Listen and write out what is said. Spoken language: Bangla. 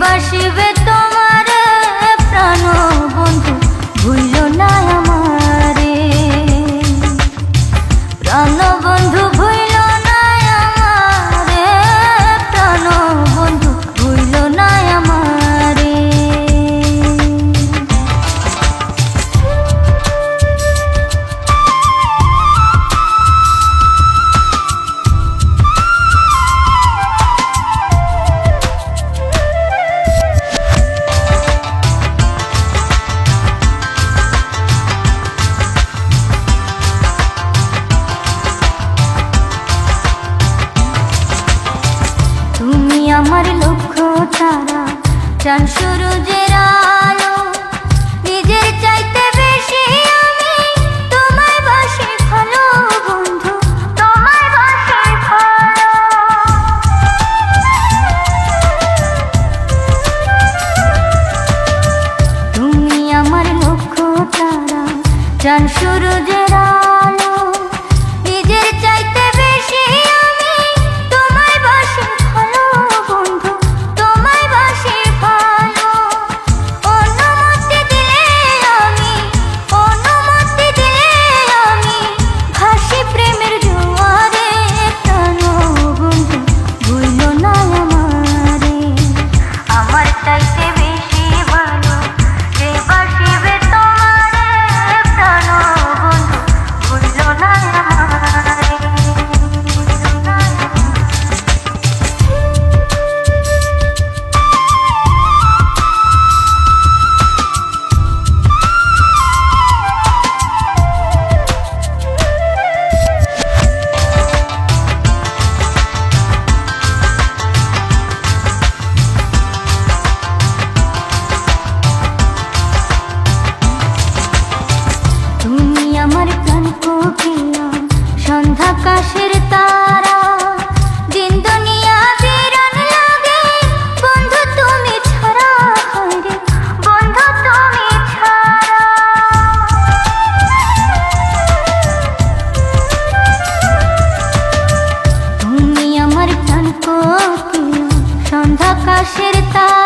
বাসবে তোমার তারা চান সূরজের আলো। নিজের চাইতে বেশি আমি তোমার বাসে ভালো বন্ধু, তোমার বাসে ভালো তুমি আমার লক্ষ্য তারা, চান আকাশের তারা, দিন দুনিয়া লাগে। বন্ধু তুমি ছাড়া হইরে বন্ধু তুমি ছাড়া। তুমি আমার প্রাণ সন্ধ্যাকাশের তারা।